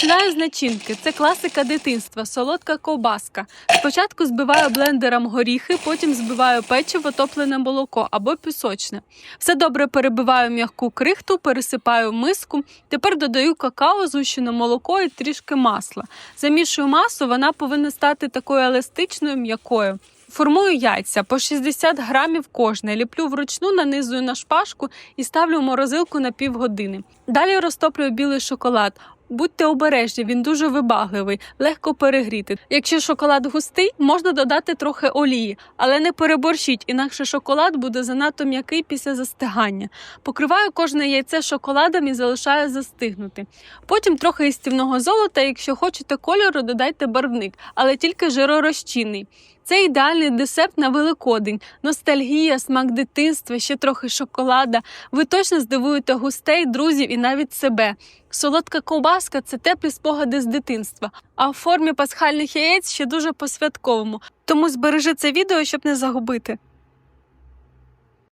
Починаю з начинки. Це класика дитинства, солодка ковбаска. Спочатку збиваю блендером горіхи, потім збиваю печиво, топлене молоко або пісочне. Все добре перебиваю м'яку крихту, пересипаю в миску. Тепер додаю какао, згущене молоко і трішки масла. Замішую масу, вона повинна стати такою еластичною, м'якою. Формую яйця по 60 грамів кожне, ліплю вручну, нанизую на шпажку і ставлю в морозилку на півгодини. Далі розтоплюю білий шоколад. Будьте обережні, він дуже вибагливий, легко перегріти. Якщо шоколад густий, можна додати трохи олії, але не переборщіть, інакше шоколад буде занадто м'який після застигання. Покриваю кожне яйце шоколадом і залишаю застигнути. Потім трохи істівного золота, якщо хочете кольору, додайте барвник, але тільки жиророзчинний. Це ідеальний десерт на Великодень, ностальгія, смак дитинства, ще трохи шоколада. Ви точно здивуєте гостей, друзів і навіть себе. Солодка ковбаска це теплі спогади з дитинства, а в формі пасхальних яєць ще дуже по-святковому. Тому збережи це відео, щоб не загубити.